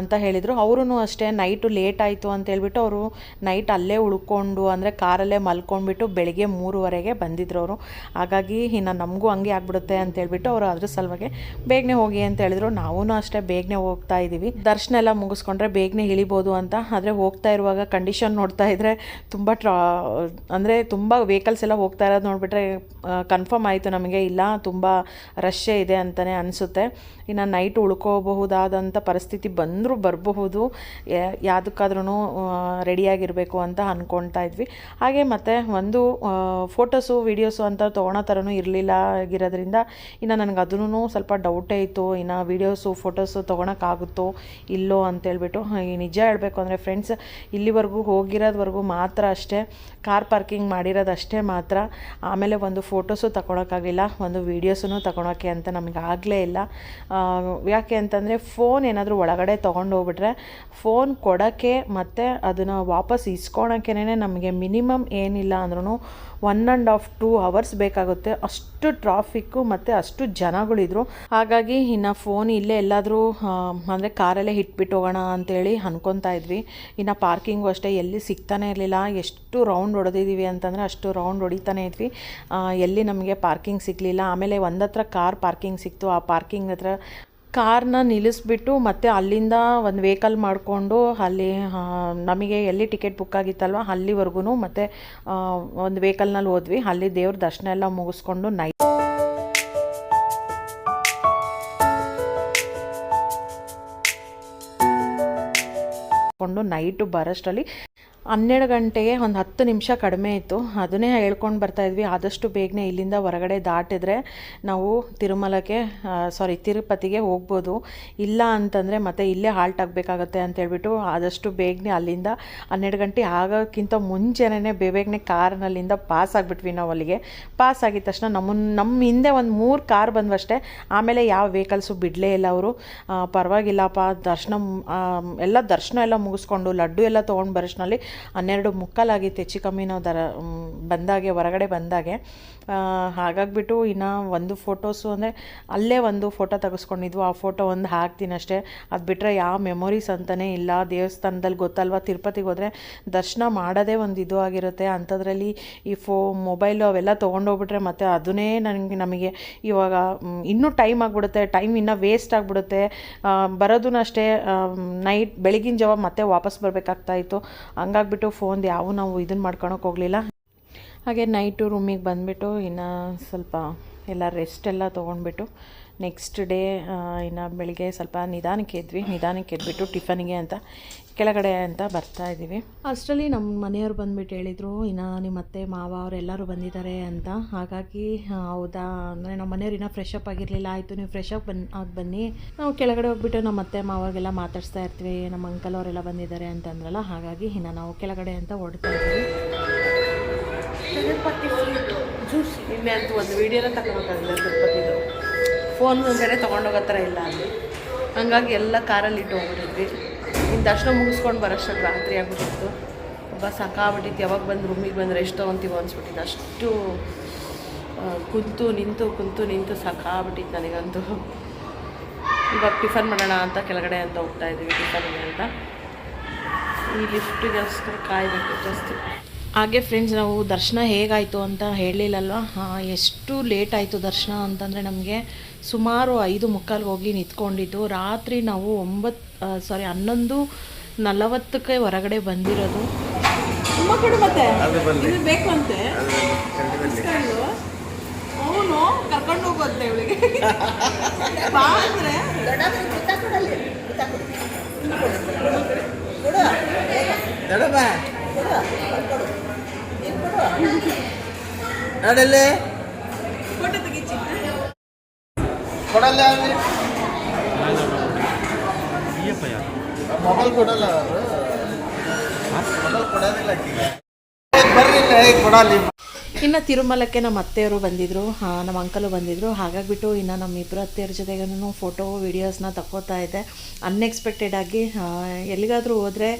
ಅಂತ ಹೇಳಿದರು. ಅವರೂ ಅಷ್ಟೇ ನೈಟು ಲೇಟ್ ಆಯಿತು ಅಂತ ಹೇಳ್ಬಿಟ್ಟು ಅವರು ನೈಟ್ ಅಲ್ಲೇ ಉಳ್ಕೊಂಡು, ಅಂದರೆ ಕಾರಲ್ಲೇ ಮಲ್ಕೊಂಡ್ಬಿಟ್ಟು ಬೆಳಗ್ಗೆ ಮೂರುವರೆಗೆ ಬಂದಿದ್ರು ಅವರು. ಹಾಗಾಗಿ ಇನ್ನು ನಮಗೂ ಹಂಗೆ ಆಗ್ಬಿಡುತ್ತೆ ಅಂತ ಹೇಳ್ಬಿಟ್ಟು ಅವರು ಅದ್ರ ಸಲುವಾಗಿ ಬೇಗನೆ ಹೋಗಿ ಅಂತ ಹೇಳಿದ್ರು. ನಾವೂ ಅಷ್ಟೇ ಬೇಗನೆ ಹೋಗ್ತಾ ಇದ್ದೀವಿ ದರ್ಶನ ಎಲ್ಲ ಮುಗಿಸ್ಕೊಂಡ್ರೆ ಬೇಗನೆ ಇಳಿಬೋದು ಅಂತ. ಆದರೆ ಹೋಗ್ತಾ ಇರುವಾಗ ಕಂಡೀಷನ್ ನೋಡ್ತಾ ಇದ್ದರೆ ತುಂಬ ಟ್ರಾ ಅಂದರೆ ತುಂಬ ವೆಹಿಕಲ್ಸ್ ಎಲ್ಲ ಹೋಗ್ತಾ ಇರೋದು ನೋಡಿಬಿಟ್ರೆ ಕನ್ಫರ್ಮ್ ಆಯಿತು ನಮಗೆ. ಇಲ್ಲ, ತುಂಬ ರಶ್ಶೇ ಇದೆ ಅಂತಲೇ ಅನಿಸುತ್ತೆ. ಇನ್ನು ನೈಟ್ ಉಳ್ಕೋಬಹುದಾದಂಥ ಪರಿಸ್ಥಿತಿ ಬಂದರೂ ಬರಬಹುದು. ಯಾವುದಕ್ಕಾದ್ರೂ ರೆಡಿಯಾಗಿರಬೇಕು ಅಂತ ಅಂದ್ಕೊಳ್ತಾ ಇದ್ವಿ. ಹಾಗೆ ಮತ್ತು ಒಂದು ಫೋಟೋಸು ವೀಡಿಯೋಸು ಅಂತ ತೊಗೊಳೋ ಥರನೂ ಇರಲಿಲ್ಲ ಆಗಿರೋದ್ರಿಂದ ಇನ್ನು ನನಗೆ ಅದೂ ಸ್ವಲ್ಪ ಡೌಟೇ ಇತ್ತು ಇನ್ನು ವೀಡಿಯೋಸು ಫೋಟೋಸು ತೊಗೊಳಕ್ಕಾಗುತ್ತೋ ಇಲ್ಲೋ ಅಂತೇಳ್ಬಿಟ್ಟು ನಿಜ ಹೇಳಬೇಕು ಅಂದರೆ ಫ್ರೆಂಡ್ಸ್ ಇಲ್ಲಿವರೆಗೂ ಹೋಗಿರೋದ್ವರೆಗೂ ಮಾತ್ರ ಅಷ್ಟೇ. ಕಾರ್ ಪಾರ್ಕಿಂಗ್ ಮಾಡಿರೋದಷ್ಟೇ ಮಾತ್ರ. ಆಮೇಲೆ ಒಂದು ಫೋಟೋಸು ತಗೊಳಕ್ಕಾಗಲಿಲ್ಲ ಒಂದು ವೀಡಿಯೋಸೂ ತಗೊಳಕ್ಕೆ ಅಂತ ನಮಗೆ ಆಗಲೇ ಇಲ್ಲ. ಯಾಕೆ ಅಂತಂದರೆ ಫೋನ್ ಏನಾದರೂ ಒಳಗಡೆ ತೊಗೊಂಡು ಹೋಗ್ಬಿಟ್ರೆ ಫೋನ್ ಕೊಡೋಕ್ಕೆ ಮತ್ತು ಅದನ್ನು ವಾಪಸ್ ಇಸ್ಕೊಳಕ್ಕೇ ನಮಗೆ ಮಿನಿಮಮ್ ಏನಿಲ್ಲ ಅಂದ್ರೂ one and half to hours ಬೇಕಾಗುತ್ತೆ. ಅಷ್ಟು ಟ್ರಾಫಿಕ್ಕು ಮತ್ತು ಅಷ್ಟು ಜನಗಳಿದ್ರು. ಹಾಗಾಗಿ ಇನ್ನು ಫೋನ್ ಇಲ್ಲೇ ಎಲ್ಲಾದರೂ ಅಂದರೆ ಕಾರಲ್ಲೇ ಇಟ್ಬಿಟ್ಟು ಹೋಗೋಣ ಅಂತೇಳಿ ಅನ್ಕೊತಾ ಇದ್ವಿ. ಇನ್ನು ಪಾರ್ಕಿಂಗು ಅಷ್ಟೇ, ಎಲ್ಲಿ ಸಿಗ್ತಾನೆ ಇರಲಿಲ್ಲ. ಎಷ್ಟು ರೌಂಡ್ ಹೊಡೆದಿದ್ದೀವಿ ಅಂತಂದರೆ ಅಷ್ಟು ರೌಂಡ್ ಹೊಡಿತಾನೆ ಇದ್ವಿ. ಎಲ್ಲಿ ನಮಗೆ ಪಾರ್ಕಿಂಗ್ ಸಿಗಲಿಲ್ಲ. ಆಮೇಲೆ ಒಂದತ್ರ ಕಾರ್ ಪಾರ್ಕಿಂಗ್ ಸಿಕ್ತು. ಆ ಪಾರ್ಕಿಂಗ್ ಹತ್ರ ಕಾರ್ನ ನಿಲ್ಲಿಸ್ಬಿಟ್ಟು ಮತ್ತೆ ಅಲ್ಲಿಂದ ಒಂದು ವೆಹಿಕಲ್ ಮಾಡಿಕೊಂಡು ಅಲ್ಲಿ ನಮಗೆ ಎಲ್ಲಿ ಟಿಕೆಟ್ ಬುಕ್ ಆಗಿತ್ತಲ್ವ ಅಲ್ಲಿವರೆಗೂ ಮತ್ತು ಒಂದು ವೆಹಿಕಲ್ನಲ್ಲಿ ಹೋದ್ವಿ. ಅಲ್ಲಿ ದೇವ್ರ ದರ್ಶನ ಎಲ್ಲ ಮುಗಿಸ್ಕೊಂಡು ನೈ ಕೊಂಡು ನೈಟು ಬರೋಷ್ಟರಲ್ಲಿ ಹನ್ನೆರಡು ಗಂಟೆಗೆ ಒಂದು ಹತ್ತು ನಿಮಿಷ ಕಡಿಮೆ ಇತ್ತು. ಅದನ್ನೇ ಹೇಳ್ಕೊಂಡು ಬರ್ತಾಯಿದ್ವಿ ಆದಷ್ಟು ಬೇಗನೆ ಇಲ್ಲಿಂದ ಹೊರಗಡೆ ದಾಟಿದ್ರೆ ನಾವು ತಿರುಮಲಕ್ಕೆ ಸಾರಿ ತಿರುಪತಿಗೆ ಹೋಗ್ಬೋದು. ಇಲ್ಲ ಅಂತಂದರೆ ಮತ್ತೆ ಇಲ್ಲೇ ಹಾಲ್ಟ್ ಆಗಬೇಕಾಗತ್ತೆ ಅಂತ ಹೇಳ್ಬಿಟ್ಟು ಆದಷ್ಟು ಬೇಗನೆ ಅಲ್ಲಿಂದ ಹನ್ನೆರಡು ಗಂಟೆ ಆಗೋಕ್ಕಿಂತ ಮುಂಚೆನೇ ಬೇಬೇಗನೆ ಕಾರ್ನಲ್ಲಿಂದ ಪಾಸ್ ಆಗಿಬಿಟ್ವಿ ನಾವು ಅಲ್ಲಿಗೆ. ಪಾಸ್ ಆಗಿದ ತಕ್ಷಣ ನಮ್ಮನ್ನು ನಮ್ಮ ಹಿಂದೆ ಒಂದು ಮೂರು ಕಾರ್ ಬಂದ್ವಷ್ಟೇ. ಆಮೇಲೆ ಯಾವ ವೆಹಿಕಲ್ಸು ಬಿಡಲೇ ಇಲ್ಲ ಅವರು. ಪರವಾಗಿಲ್ಲಪ್ಪ, ದರ್ಶನ ಎಲ್ಲ ದರ್ಶನ ಎಲ್ಲ ಮುಗಿಸ್ಕೊಂಡು ಲಡ್ಡು ಎಲ್ಲ ತೊಗೊಂಡು ಬರೋಷ್ನಲ್ಲಿ ಹನ್ನೆರಡು ಮುಕ್ಕಾಲಾಗಿತ್ತು ಹೆಚ್ಚು ಕಮ್ಮಿ ನಾವು ದರ ಬಂದಾಗೆ ಹೊರಗಡೆ ಬಂದಾಗೆ ಹಾಗಾಗ್ಬಿಟ್ಟು ಇನ್ನು ಒಂದು ಫೋಟೋಸು ಅಂದರೆ ಅಲ್ಲೇ ಒಂದು ಫೋಟೋ ತೆಗೆಸ್ಕೊಂಡಿದ್ವು. ಆ ಫೋಟೋ ಒಂದು ಹಾಕ್ತೀನಿ ಅಷ್ಟೇ. ಅದು ಬಿಟ್ಟರೆ ಯಾವ ಮೆಮೊರೀಸ್ ಅಂತಲೇ ಇಲ್ಲ. ದೇವಸ್ಥಾನದಲ್ಲಿ ಗೊತ್ತಲ್ವ? ತಿರುಪತಿಗೆ ಹೋದರೆ ದರ್ಶನ ಮಾಡೋದೇ ಒಂದು ಇದು ಆಗಿರುತ್ತೆ. ಅಂಥದ್ರಲ್ಲಿ ಈ ಫೋ, ಮೊಬೈಲು ಅವೆಲ್ಲ ತೊಗೊಂಡೋಗ್ಬಿಟ್ರೆ ಮತ್ತು ಅದನ್ನೇ ನನಗೆ ನಮಗೆ ಇವಾಗ ಇನ್ನೂ ಟೈಮ್ ಆಗಿಬಿಡುತ್ತೆ. ಟೈಮ್ ಇನ್ನೂ ವೇಸ್ಟ್ ಆಗಿಬಿಡುತ್ತೆ. ಬರೋದೂ ಅಷ್ಟೇ ನೈಟ್, ಬೆಳಗಿನ ಜಾವ ಮತ್ತೆ ವಾಪಸ್ ಬರಬೇಕಾಗ್ತಾಯಿತ್ತು ಹಂಗಾಗ್ಬಿಟ್ಟು ಫೋನ್ ಯಾವ ನಾವು ಇದನ್ನು ಮಾಡ್ಕೊಳಕ್ಕೆ ಹೋಗಲಿಲ್ಲ. ಹಾಗೆ ನೈಟು ರೂಮಿಗೆ ಬಂದುಬಿಟ್ಟು ಇನ್ನು ಸ್ವಲ್ಪ ಎಲ್ಲ ರೆಸ್ಟ್ ಎಲ್ಲ ತೊಗೊಂಡ್ಬಿಟ್ಟು ನೆಕ್ಸ್ಟ್ ಡೇ ಇನ್ನು ಬೆಳಿಗ್ಗೆ ಸ್ವಲ್ಪ ನಿಧಾನಕ್ಕೆ ಎದ್ವಿ. ನಿಧಾನಕ್ಕೆ ಎದ್ಬಿಟ್ಟು ಟಿಫನಿಗೆ ಅಂತ ಕೆಳಗಡೆ ಅಂತ ಬರ್ತಾ ಇದ್ದೀವಿ. ಅಷ್ಟರಲ್ಲಿ ನಮ್ಮ ಮನೆಯವ್ರು ಬಂದುಬಿಟ್ಟು ಹೇಳಿದರು, ಇನ್ನು ನಿಮ್ಮ ಅತ್ತೆ, ಮಾವ ಅವರೆಲ್ಲರೂ ಬಂದಿದ್ದಾರೆ ಅಂತ. ಹಾಗಾಗಿ ಹೌದಾ, ಅಂದರೆ ನಮ್ಮ ಮನೆಯವ್ರು ಇನ್ನೂ ಫ್ರೆಶ್ ಅಪ್ ಆಗಿರಲಿಲ್ಲ. ಆಯಿತು, ನೀವು ಫ್ರೆಶ್ ಅಪ್ ಬನ್, ಆಗಿ ಬನ್ನಿ. ನಾವು ಕೆಳಗಡೆ ಹೋಗ್ಬಿಟ್ಟು ನಮ್ಮ ಅತ್ತೆ ಮಾವಾಗೆಲ್ಲ ಮಾತಾಡ್ಸ್ತಾ ಇರ್ತೀವಿ. ನಮ್ಮ ಅಂಕಲ್ ಅವರೆಲ್ಲ ಬಂದಿದ್ದಾರೆ ಅಂತಂದ್ರಲ್ಲ, ಹಾಗಾಗಿ ಇನ್ನು ನಾವು ಕೆಳಗಡೆ ಅಂತ ಹೊಡ್ತಾ ಇದ್ದೀವಿ. ತಿರುಪತಿ ಜ್ಯೂಸ್ ನಿನ್ನೆ ಅಂತೂ ಒಂದು ವೀಡಿಯೋನ ತಗೊಳಕ್ಕಾಗಿಲ್ಲ ತಿರುಪತಿದು. ಫೋನ್ ಬೇರೆ ತೊಗೊಂಡೋಗೋ ಥರ ಇಲ್ಲ ಅಲ್ಲಿ. ಹಂಗಾಗಿ ಎಲ್ಲ ಕಾರಲ್ಲಿ ಇಟ್ಟು ಹೋಗ್ಬಿಟ್ಟಿದ್ವಿ. ಇನ್ನು ದರ್ಶನ ಮುಗಿಸ್ಕೊಂಡು ಬರೋಷ್ಟಕ್ಕೆ ರಾತ್ರಿ ಆಗ್ಬಿಟ್ಟಿತ್ತು. ಒಬ್ಬ ಸಾಕಾಗ್ಬಿಟ್ಟಿತ್ತು. ಯಾವಾಗ ಬಂದು ರೂಮಿಗೆ ಬಂದರೆ ಎಷ್ಟು ತೊಗೊತೀವೋ ಅನಿಸ್ಬಿಟ್ಟಿತ್ತು. ಅಷ್ಟು ಕುಂತು ನಿಂತು ಕುಂತು ನಿಂತು ಸಾಕಾಗ್ಬಿಟ್ಟಿತ್ತು ನನಗಂತೂ. ಇವಾಗ ಟಿಫನ್ ಮಾಡೋಣ ಅಂತ ಕೆಳಗಡೆ ಅಂತ ಹೋಗ್ತಾ ಇದ್ದೀವಿ. ಟಿಫನ್ಗೆ ಅಂತ. ಈ ಅಷ್ಟು ಕಾಯಬೇಕು, ಜಾಸ್ತಿ. ಹಾಗೆ ಫ್ರೆಂಡ್ಸ್ ನಾವು ದರ್ಶನ ಹೇಗಾಯಿತು ಅಂತ ಹೇಳಲಿಲ್ಲಲ್ವ ಎಷ್ಟು ಲೇಟ್ ಆಯಿತು ದರ್ಶನ ಅಂತಂದರೆ ನಮಗೆ ಸುಮಾರು ಐದು ಮುಕ್ಕಾಲ್ಗೆ ಹೋಗಿ ನಿಂತ್ಕೊಂಡಿದ್ದು. ರಾತ್ರಿ ನಾವು ಒಂಬತ್ತು ಸಾರಿ ಹನ್ನೊಂದು ನಲವತ್ತಕ್ಕೆ ಹೊರಗಡೆ ಬಂದಿರೋದು. ತುಂಬ ಕಡೆ ಮತ್ತೆ? ಇದು ಬೇಕು ಅಂತೆ ಕರ್ಕೊಂಡು ಹೋಗುತ್ತೆ ಇವಳಿಗೆ. [laughs] ಅಂದ್ರೆ. ನಡಲ್ಲಿ ಫೋಟೋ ತೆಗಿಚ್ಚಿ ಕೊಡಲ್ಲ ಅಯ್ಯಪ್ಪ ಯಾರು ಮೊಬೈಲ್ ಕೊಡಲ್ಲ ಅವರು ಮೊಬೈಲ್ ಕೊಡೋದಿಲ್ಲ ಆಕಿಗೆ ಬರ್ರಿ ಕೊಡಲ್ಲಿ ಇನ್ನು ತಿರುಮಲಕ್ಕೆ ನಮ್ಮ ಅತ್ತೆಯವರು ಬಂದಿದ್ರು. ನಮ್ಮ ಅಂಕಲು ಬಂದಿದ್ರು. ಹಾಗಾಗಿಬಿಟ್ಟು ಇನ್ನು ನಮ್ಮ ಇಬ್ಬರು ಅತ್ತೆಯವ್ರ ಜೊತೆಗೂ ಫೋಟೋ ವೀಡಿಯೋಸ್ನ ತಗೋತಾ ಇದ್ದೆ. ಅನ್ಎಕ್ಸ್ಪೆಕ್ಟೆಡ್ ಆಗಿ ಎಲ್ಲಿಗಾದ್ರೂ ಹೋದರೆ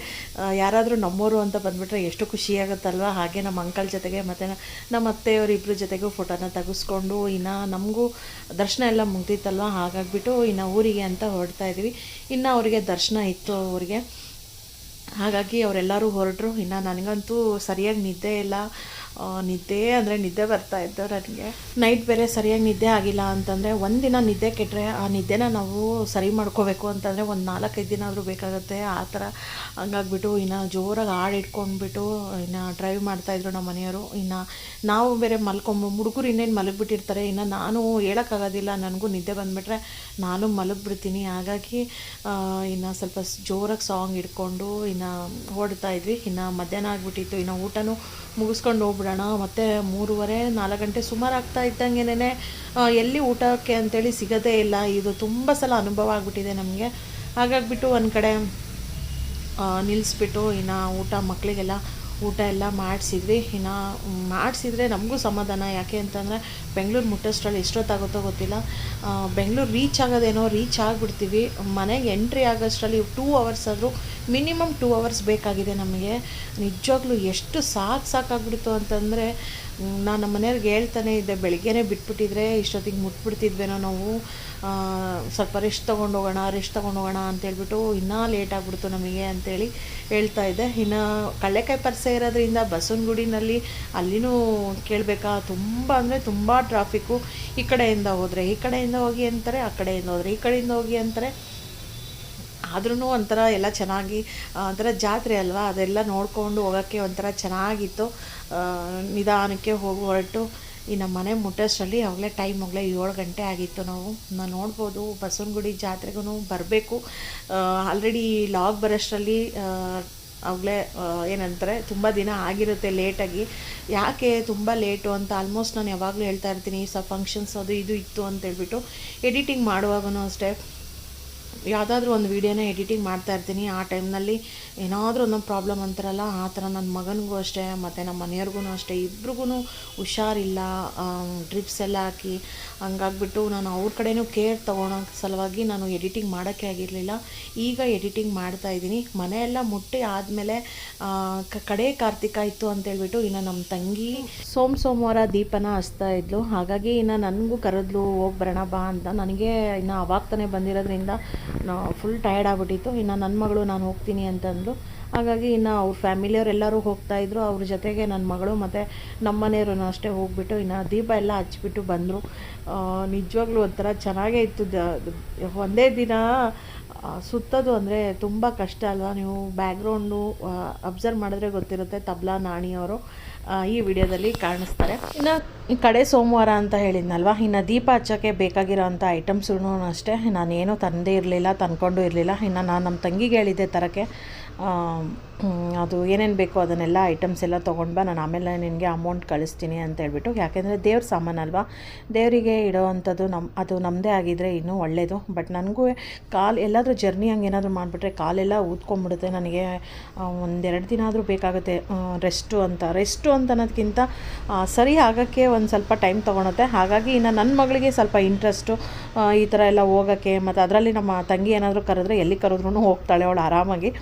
ಯಾರಾದರೂ ನಮ್ಮೋರು ಅಂತ ಬಂದುಬಿಟ್ರೆ ಎಷ್ಟು ಖುಷಿಯಾಗುತ್ತಲ್ವಾ ಹಾಗೆ ನಮ್ಮ ಅಂಕಲ್ ಜೊತೆಗೆ ಮತ್ತು ನಮ್ಮ ಅತ್ತೆಯವರು ಇಬ್ಬರ ಜೊತೆಗೂ ಫೋಟೋನ ತೆಗೆಸ್ಕೊಂಡು ಇನ್ನು ನಮಗೂ ದರ್ಶನ ಎಲ್ಲ ಮುಗ್ದಿತ್ತಲ್ವ? ಹಾಗಾಗ್ಬಿಟ್ಟು ಇನ್ನು ಊರಿಗೆ ಅಂತ ಹೊರಡ್ತಾ ಇದ್ವಿ. ಇನ್ನು ಅವರಿಗೆ ದರ್ಶನ ಇತ್ತು ಅವ್ರಿಗೆ. ಹಾಗಾಗಿ ಅವರೆಲ್ಲರೂ ಹೊರಟರು. ಇನ್ನು ನನಗಂತೂ ಸರಿಯಾಗಿ ನಿದ್ದೆ ಇಲ್ಲ. ನಿದ್ದೆ ಅಂದರೆ ನಿದ್ದೆ ಬರ್ತಾ ಇತ್ತು ನನಗೆ. ನೈಟ್ ಬೇರೆ ಸರಿಯಾಗಿ ನಿದ್ದೆ ಆಗಿಲ್ಲ ಅಂತಂದರೆ ಒಂದಿನ ನಿದ್ದೆ ಕೆಟ್ಟರೆ ಆ ನಿದ್ದೆನ ನಾವು ಸರಿ ಮಾಡ್ಕೋಬೇಕು ಅಂತಂದರೆ ಒಂದು ನಾಲ್ಕೈದು ದಿನ ಆದರೂ ಬೇಕಾಗುತ್ತೆ. ಆ ಥರ ಹಂಗಾಗ್ಬಿಟ್ಟು ಇನ್ನು ಜೋರಾಗಿ ಹಾಡು ಇಟ್ಕೊಂಡ್ಬಿಟ್ಟು ಇನ್ನು ಡ್ರೈವ್ ಮಾಡ್ತಾಯಿದ್ರು ನಮ್ಮ ಮನೆಯವರು. ಇನ್ನು ನಾವು ಬೇರೆ ಮಲ್ಕೊಂಬ, ಹುಡುಗರು ಇನ್ನೇನು ಮಲಗಿಬಿಟ್ಟಿರ್ತಾರೆ. ಇನ್ನು ನಾನು ಹೇಳೋಕ್ಕಾಗೋದಿಲ್ಲ, ನನಗೂ ನಿದ್ದೆ ಬಂದುಬಿಟ್ರೆ ನಾನು ಮಲಗಿಬಿಡ್ತೀನಿ. ಹಾಗಾಗಿ ಇನ್ನು ಸ್ವಲ್ಪ ಜೋರಾಗಿ ಸಾಂಗ್ ಇಟ್ಕೊಂಡು ಇನ್ನು ಓಡ್ತಾ ಇದ್ವಿ. ಇನ್ನು ಮಧ್ಯಾಹ್ನ ಆಗಿಬಿಟ್ಟಿತ್ತು. ಇನ್ನು ಊಟನೂ ಮುಗಿಸ್ಕೊಂಡು ಹೋಗ್ಬಿಡೋಣ ಮತ್ತು ಮೂರುವರೆ, ನಾಲ್ಕು ಗಂಟೆ ಸುಮಾರು ಆಗ್ತಾ ಇದ್ದಂಗೆನೇ ಎಲ್ಲಿ ಊಟಕ್ಕೆ ಅಂತೇಳಿ ಸಿಗೋದೇ ಇಲ್ಲ. ಇದು ತುಂಬ ಸಲ ಅನುಭವ ಆಗಿಬಿಟ್ಟಿದೆ ನಮಗೆ. ಹಾಗಾಗ್ಬಿಟ್ಟು ಒಂದು ಕಡೆ ನಿಲ್ಲಿಸ್ಬಿಟ್ಟು ಇನ್ನು ಊಟ ಮಕ್ಕಳಿಗೆಲ್ಲ ಊಟ ಎಲ್ಲ ಮಾಡಿಸಿದ್ವಿ. ಇನ್ನು ಮಾಡಿಸಿದ್ರೆ ನಮಗೂ ಸಮಾಧಾನ. ಯಾಕೆ ಅಂತಂದರೆ ಬೆಂಗಳೂರು ಮುಟ್ಟೋಷ್ಟ್ರಲ್ಲಿ ಎಷ್ಟೊತ್ತಾಗುತ್ತೋ ಗೊತ್ತಿಲ್ಲ. ಬೆಂಗಳೂರು ರೀಚ್ ಆಗೋದೇನೋ ರೀಚ್ ಆಗಿಬಿಡ್ತೀವಿ. ಮನೆಗೆ ಎಂಟ್ರಿ ಆಗೋಷ್ಟರಲ್ಲಿ ಟೂ ಅವರ್ಸ್ ಆದರೂ ಮಿನಿಮಮ್ ಟೂ ಅವರ್ಸ್ ಬೇಕಾಗಿದೆ ನಮಗೆ. ನಿಜವಾಗ್ಲೂ ಎಷ್ಟು ಸಾಕು ಸಾಕಾಗ್ಬಿಡ್ತು ಅಂತಂದರೆ ನಾನು ನಮ್ಮ ಮನೆಯವ್ರಿಗೆ ಹೇಳ್ತಾನೆ ಇದ್ದೆ, ಬೆಳಿಗ್ಗೆನೇ ಬಿಟ್ಬಿಟ್ಟಿದ್ರೆ ಇಷ್ಟೊತ್ತಿಗೆ ಮುಟ್ಬಿಡ್ತಿದ್ವೇನೋ ನಾವು. ಸ್ವಲ್ಪ ರೆಸ್ಟ್ ತೊಗೊಂಡು ಹೋಗೋಣ ರೆಸ್ಟ್ ತೊಗೊಂಡೋಗೋಣ ಅಂತೇಳ್ಬಿಟ್ಟು ಇನ್ನೂ ಲೇಟ್ ಆಗಿಬಿಡ್ತು ನಮಗೆ ಅಂತೇಳಿ ಹೇಳ್ತಾ ಇದ್ದೆ. ಇನ್ನು ಕಳ್ಳೆಕಾಯಿ ಪರಿಸೆ ಇರೋದ್ರಿಂದ ಬಸವನಗುಡಿನಲ್ಲಿ ಅಲ್ಲಿನೂ ಕೇಳಬೇಕಾ? ತುಂಬ ಅಂದರೆ ತುಂಬ ಟ್ರಾಫಿಕ್ಕು ಈ ಕಡೆಯಿಂದ ಹೋದರೆ ಈ ಕಡೆಯಿಂದ ಹೋಗಿ ಅಂತಾರೆ, ಆ ಕಡೆಯಿಂದ ಹೋದರೆ ಈ ಕಡೆಯಿಂದ ಹೋಗಿ ಅಂತಾರೆ. ಆದ್ರೂ ಒಂಥರ ಎಲ್ಲ ಚೆನ್ನಾಗಿ ಒಂಥರ ಜಾತ್ರೆ ಅಲ್ವಾ? ಅದೆಲ್ಲ ನೋಡಿಕೊಂಡು ಹೋಗೋಕ್ಕೆ ಒಂಥರ ಚೆನ್ನಾಗಿತ್ತು. ನಿಧಾನಕ್ಕೆ ಹೋಗಿ ಹೊರಟು. ಈ ನಮ್ಮ ಮನೆ ಮುಟ್ಟೋಷ್ಟರಲ್ಲಿ ಆಗಲೇ ಟೈಮ್ ಆಗಲೇ ಏಳು ಗಂಟೆ ಆಗಿತ್ತು ನಾವು. ನಾನು ನೋಡ್ಬೋದು, ಬಸವನಗುಡಿ ಜಾತ್ರೆಗೂ ಬರಬೇಕು. ಆಲ್ರೆಡಿ ಲಾಗ್ ಬರೋಷ್ಟರಲ್ಲಿ ಆಗಲೇ ಏನಂತಾರೆ, ತುಂಬ ದಿನ ಆಗಿರುತ್ತೆ ಲೇಟಾಗಿ ಯಾಕೆ ತುಂಬ ಲೇಟು ಅಂತ ಆಲ್ಮೋಸ್ಟ್ ನಾನು ಯಾವಾಗಲೂ ಹೇಳ್ತಾ ಇರ್ತೀನಿ ಸ ಫಂಕ್ಷನ್ಸ್ ಅದು ಇದು ಇತ್ತು ಅಂತ ಹೇಳ್ಬಿಟ್ಟು ಎಡಿಟಿಂಗ್ ಮಾಡುವಾಗೂ ಅಷ್ಟೇ. ಯಾವುದಾದ್ರೂ ಒಂದು ವೀಡಿಯೋನ ಎಡಿಟಿಂಗ್ ಮಾಡ್ತಾ ಇರ್ತೀನಿ. ಆ ಟೈಮ್ನಲ್ಲಿ ಏನಾದರೂ ಒಂದೊಂದು ಪ್ರಾಬ್ಲಮ್ ಅಂತಾರಲ್ಲ, ಆ ಥರ ನನ್ನ ಮಗನಿಗೂ ಅಷ್ಟೇ, ಮತ್ತು ನಮ್ಮ ಮನೆಯವ್ರಿಗೂ ಅಷ್ಟೇ. ಇಬ್ರಿಗೂ ಹುಷಾರಿಲ್ಲ ಡ್ರಿಪ್ಸ್ ಎಲ್ಲ ಹಾಕಿ. ಹಂಗಾಗ್ಬಿಟ್ಟು ನಾನು ಅವ್ರ ಕಡೆಯೂ ಕೇರ್ ತೊಗೊಳೋ ಸಲುವಾಗಿ ನಾನು ಎಡಿಟಿಂಗ್ ಮಾಡೋಕ್ಕೆ ಆಗಿರಲಿಲ್ಲ. ಈಗ ಎಡಿಟಿಂಗ್ ಮಾಡ್ತಾ ಇದ್ದೀನಿ. ಮನೆಯೆಲ್ಲ ಮುಟ್ಟಿ ಆದಮೇಲೆ ಕಡೆ ಕಾರ್ತಿಕ ಇತ್ತು ಅಂತೇಳ್ಬಿಟ್ಟು ಇನ್ನು ನಮ್ಮ ತಂಗಿ ಸೋಮ ಸೋಮವಾರ ದೀಪನ ಹಚ್ತಾ ಇದ್ಲು. ಹಾಗಾಗಿ ಇನ್ನು ನನಗೂ ಕರೆದ್ಲು, ಹೋಗಿ ಬರೋಣ ಬಾ ಅಂತ. ನನಗೆ ಇನ್ನು ಅವಾಗ ತಾನೇ ಬಂದಿರೋದ್ರಿಂದ ಫುಲ್ ಟಯರ್ಡ್ ಆಗಿಬಿಟ್ಟಿತ್ತು. ಇನ್ನು ನನ್ನ ಮಗಳು ನಾನು ಹೋಗ್ತೀನಿ ಅಂತಂದರು. ಹಾಗಾಗಿ ಇನ್ನು ಅವ್ರ ಫ್ಯಾಮಿಲಿಯವರೆಲ್ಲರೂ ಹೋಗ್ತಾಯಿದ್ರು ಅವ್ರ ಜೊತೆಗೆ ನನ್ನ ಮಗಳು ಮತ್ತು ನಮ್ಮ ಮನೆಯವರು ಅಷ್ಟೇ ಹೋಗ್ಬಿಟ್ಟು ಇನ್ನು ದೀಪ ಎಲ್ಲ ಹಚ್ಬಿಟ್ಟು ಬಂದರು. ನಿಜವಾಗ್ಲೂ ಒಂಥರ ಚೆನ್ನಾಗೇ ಇತ್ತು. ಒಂದೇ ದಿನ ಸುತ್ತೋದು ಅಂದರೆ ತುಂಬ ಕಷ್ಟ ಅಲ್ವಾ? ನೀವು ಬ್ಯಾಕ್ಗ್ರೌಂಡು ಅಬ್ಸರ್ವ್ ಮಾಡಿದ್ರೆ ಗೊತ್ತಿರುತ್ತೆ. ತಬ್ಲಾ ನಾಣಿಯವರು ಈ ವಿಡಿಯೋದಲ್ಲಿ ಕಾಣಿಸ್ತಾರೆ. ಇನ್ನು ಕಡೆ ಸೋಮವಾರ ಅಂತ ಹೇಳಿದ್ನಲ್ವ? ಇನ್ನು ದೀಪ ಹಚ್ಚೋಕ್ಕೆ ಬೇಕಾಗಿರೋ ಅಂಥ ಐಟಮ್ಸೂ ಅಷ್ಟೇ. ನಾನೇನು ತಂದೇ ಇರಲಿಲ್ಲ, ತಂದ್ಕೊಂಡು ಇರಲಿಲ್ಲ. ಇನ್ನು ನಾನು ನಮ್ಮ ತಂಗಿಗೆ ಹೇಳಿದ್ದೆ ತರೋಕ್ಕೆ. ಅದು ಏನೇನು ಬೇಕೋ ಅದನ್ನೆಲ್ಲ ಐಟಮ್ಸ್ ಎಲ್ಲ ತೊಗೊಂಡು ಬಾ, ನಾನು ಆಮೇಲೆ ನಿನಗೆ ಅಮೌಂಟ್ ಕಳಿಸ್ತೀನಿ ಅಂತ ಹೇಳ್ಬಿಟ್ಟು. ಯಾಕೆಂದರೆ ದೇವ್ರ ಸಾಮಾನಲ್ವಾ ದೇವರಿಗೆ ಇಡೋವಂಥದ್ದು ನಮ್ಮ ಅದು ನಮ್ಮದೇ ಆಗಿದ್ದರೆ ಇನ್ನೂ ಒಳ್ಳೆಯದು ಬಟ್ ನನಗೂ ಕಾಲು, ಎಲ್ಲಾದರೂ ಜರ್ನಿ ಹಂಗೆ ಏನಾದರೂ ಮಾಡಿಬಿಟ್ರೆ ಕಾಲೆಲ್ಲ ಊದ್ಕೊಂಡ್ಬಿಡುತ್ತೆ. ನನಗೆ ಒಂದೆರಡು ದಿನ ಆದರೂ ಬೇಕಾಗುತ್ತೆ ರೆಸ್ಟು ಅಂತ. ರೆಸ್ಟು ಅಂತ ಅನ್ನೋದಕ್ಕಿಂತ ಸರಿ ಆಗೋಕ್ಕೆ ಒಂದು ಸ್ವಲ್ಪ ಟೈಮ್ ತೊಗೊಳುತ್ತೆ. ಹಾಗಾಗಿ ಇನ್ನು ನನ್ನ ಮಗಳಿಗೆ ಸ್ವಲ್ಪ ಇಂಟ್ರೆಸ್ಟು ಈ ಥರ ಎಲ್ಲ ಹೋಗೋಕ್ಕೆ, ಮತ್ತು ಅದರಲ್ಲಿ ನಮ್ಮ ತಂಗಿ ಏನಾದರೂ ಕರೆದ್ರೆ ಎಲ್ಲಿ ಕರೆದ್ರೂ ಹೋಗ್ತಾಳೆ ಅವಳು ಆರಾಮಾಗಿ.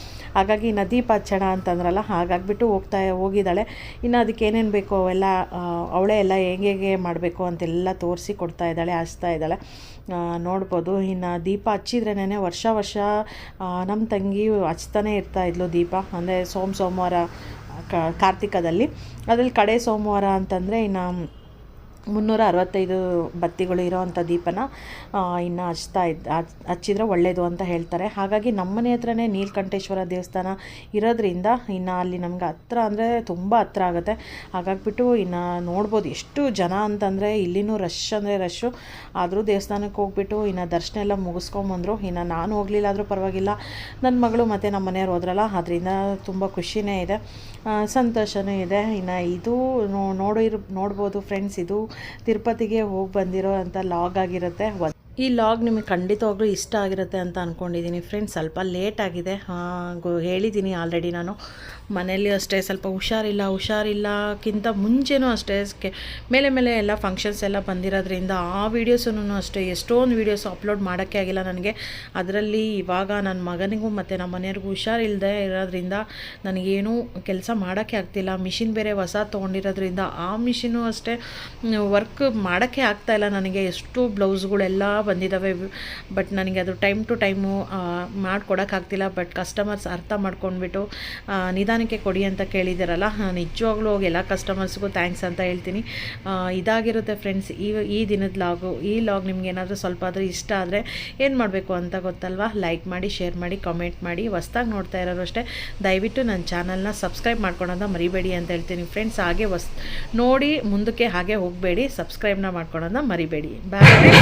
ಹಾಗಾಗಿ ಇನ್ನು ದೀಪ ಅಂತಂದ್ರಲ್ಲ, ಹಾಗಾಗಿಬಿಟ್ಟು ಹೋಗ್ತಾ, ಹೋಗಿದ್ದಾಳೆ. ಇನ್ನು ಅದಕ್ಕೆ ಏನೇನು ಬೇಕು ಅವೆಲ್ಲ ಅವಳೇ ಎಲ್ಲ ಹೇಗೆ ಹೇಗೆ ಮಾಡಬೇಕು ಅಂತೆಲ್ಲ ತೋರಿಸಿ ಕೊಡ್ತಾ ಇದ್ದಾಳೆ ಹಚ್ತಾ ಇದ್ದಾಳೆ. ನೋಡ್ಬೋದು, ಇನ್ನು ದೀಪ ಹಚ್ಚಿದ್ರೇನೆ ವರ್ಷ ವರ್ಷ ನಮ್ಮ ತಂಗಿ ಹಚ್ತಾನೆ ಇರ್ತಾ ಇದ್ಲು ದೀಪ. ಅಂದರೆ ಸೋಮ ಸೋಮವಾರ ಕಾರ್ತಿಕದಲ್ಲಿ. ಅದರಲ್ಲಿ ಕಡೆ ಸೋಮವಾರ ಅಂತಂದರೆ ಇನ್ನು ಮುನ್ನೂರ ಅರವತ್ತೈದು ಬತ್ತಿಗಳು ಇರೋವಂಥ ದೀಪನ ಇನ್ನು ಹಚ್ತಾ ಇದ್ದ ಹಚ್- ಹಚ್ಚಿದ್ರೆ ಒಳ್ಳೆಯದು ಅಂತ ಹೇಳ್ತಾರೆ. ಹಾಗಾಗಿ ನಮ್ಮನೆ ಹತ್ರನೇ ನೀಲಕಂಠೇಶ್ವರ ದೇವಸ್ಥಾನ ಇರೋದ್ರಿಂದ ಇನ್ನು ಅಲ್ಲಿ ನಮ್ಗೆ ಹತ್ರ ಅಂದರೆ ತುಂಬ ಹತ್ರ ಆಗುತ್ತೆ. ಹಾಗಾಗ್ಬಿಟ್ಟು ಇನ್ನು ನೋಡ್ಬೋದು ಎಷ್ಟು ಜನ ಅಂತಂದರೆ ಇಲ್ಲಿನೂ ರಶ್ ಅಂದರೆ ರಶ್ಶು ಆದರೂ ದೇವಸ್ಥಾನಕ್ಕೆ ಹೋಗ್ಬಿಟ್ಟು ಇನ್ನು ದರ್ಶನ ಎಲ್ಲ ಮುಗಿಸ್ಕೊಂಬಂದರು. ಇನ್ನು ನಾನು ಹೋಗಲಿಲ್ಲ ಆದರೂ ಪರವಾಗಿಲ್ಲ. ನನ್ನ ಮಗಳು ಮತ್ತು ನಮ್ಮ ಮನೆಯವ್ರು ಹೋದ್ರಲ್ಲ ಅದರಿಂದ ತುಂಬ ಖುಷಿನೇ ಇದೆ. ಸಂತೋಷವೂ ಇದೆ. ಇನ್ನು ಇದು ನೋಡಿರ್, ನೋಡ್ಬೋದು ಫ್ರೆಂಡ್ಸ್ ಇದು. ತಿರುಪತಿಗೆ ಹೋಗಿ ಬಂದಿರೋ ಅಂತ ಲಾಗ್ ಆಗಿರುತ್ತೆ. ಈ ಲಾಗ್ ನಿಮಗೆ ಖಂಡಿತವಾಗ್ಲೂ ಇಷ್ಟ ಆಗಿರುತ್ತೆ ಅಂತ ಅಂದ್ಕೊಂಡಿದ್ದೀನಿ ಫ್ರೆಂಡ್ಸ್ ಸ್ವಲ್ಪ ಲೇಟ್ ಆಗಿದೆ. ಹೇಳಿದ್ದೀನಿ ಆಲ್ರೆಡಿ ನಾನು. ಮನೇಲಿ ಅಷ್ಟೇ ಸ್ವಲ್ಪ ಹುಷಾರಿಲ್ಲ ಹುಷಾರಿಲ್ಲಕ್ಕಿಂತ ಮುಂಚೆನೂ ಅಷ್ಟೇ ಮೇಲೆ ಮೇಲೆ ಎಲ್ಲ ಫಂಕ್ಷನ್ಸ್ ಎಲ್ಲ ಬಂದಿರೋದ್ರಿಂದ ಆ ವೀಡಿಯೋಸನ್ನು ಅಷ್ಟೇ ಎಷ್ಟೊಂದು ವೀಡಿಯೋಸ್ ಅಪ್ಲೋಡ್ ಮಾಡೋಕ್ಕೆ ಆಗಿಲ್ಲ ನನಗೆ. ಅದರಲ್ಲಿ ಇವಾಗ ನನ್ನ ಮಗನಿಗೂ ಮತ್ತು ನಮ್ಮ ಮನೆಯವ್ರಿಗೂ ಹುಷಾರಿಲ್ಲದೆ ಇರೋದ್ರಿಂದ ನನಗೇನೂ ಕೆಲಸ ಮಾಡೋಕ್ಕೆ ಆಗ್ತಿಲ್ಲ. ಮಿಷಿನ್ ಬೇರೆ ಹೊಸ ತೊಗೊಂಡಿರೋದ್ರಿಂದ ಆ ಮಿಷಿನು ಅಷ್ಟೇ ವರ್ಕ್ ಮಾಡೋಕ್ಕೆ ಆಗ್ತಾಯಿಲ್ಲ ನನಗೆ. ಎಷ್ಟು ಬ್ಲೌಸ್ಗಳೆಲ್ಲ ಬಂದಿದ್ದಾವೆ ಬಟ್ ನನಗೆ ಅದು ಟೈಮ್ ಟು ಟೈಮು ಮಾಡಿಕೊಡೋಕ್ಕಾಗ್ತಿಲ್ಲ. ಬಟ್ ಕಸ್ಟಮರ್ಸ್ ಅರ್ಥ ಮಾಡ್ಕೊಂಡ್ಬಿಟ್ಟು ಆ, ನಿಧಾನಕ್ಕೆ ಕೊಡಿ ಅಂತ ಕೇಳಿದ್ದೀರಲ್ಲ ನಿಜವಾಗ್ಲೂ ಎಲ್ಲ ಕಸ್ಟಮರ್ಸ್ಗೂ ಥ್ಯಾಂಕ್ಸ್ ಅಂತ ಹೇಳ್ತೀನಿ. ಇದಾಗಿರುತ್ತೆ ಫ್ರೆಂಡ್ಸ್ ಈ ಈ ದಿನದ ಲಾಗು ಈ ಲಾಗ್ ನಿಮ್ಗೆ ಏನಾದರೂ ಸ್ವಲ್ಪ ಆದರೂ ಇಷ್ಟ ಆದರೆ ಏನು ಮಾಡಬೇಕು ಅಂತ ಗೊತ್ತಲ್ವಾ? ಲೈಕ್ ಮಾಡಿ ಶೇರ್ ಮಾಡಿ ಕಮೆಂಟ್ ಮಾಡಿ, ಹೊಸ್ದಾಗಿ ನೋಡ್ತಾ ಇರೋರು ಅಷ್ಟೇ. ದಯವಿಟ್ಟು ನನ್ನ ಚಾನಲ್ನ ಸಬ್ಸ್ಕ್ರೈಬ್ ಮಾಡ್ಕೊಳೋದ ಮರಿಬೇಡಿ ಅಂತ ಹೇಳ್ತೀನಿ ಫ್ರೆಂಡ್ಸ್ ಹಾಗೆ ಹೊಸ್, ನೋಡಿ ಮುಂದಕ್ಕೆ ಹಾಗೆ ಹೋಗಬೇಡಿ ಸಬ್ಸ್ಕ್ರೈಬ್ನ ಮಾಡ್ಕೊಳೋದ ಮರಿಬೇಡಿ. ಬಾಯ್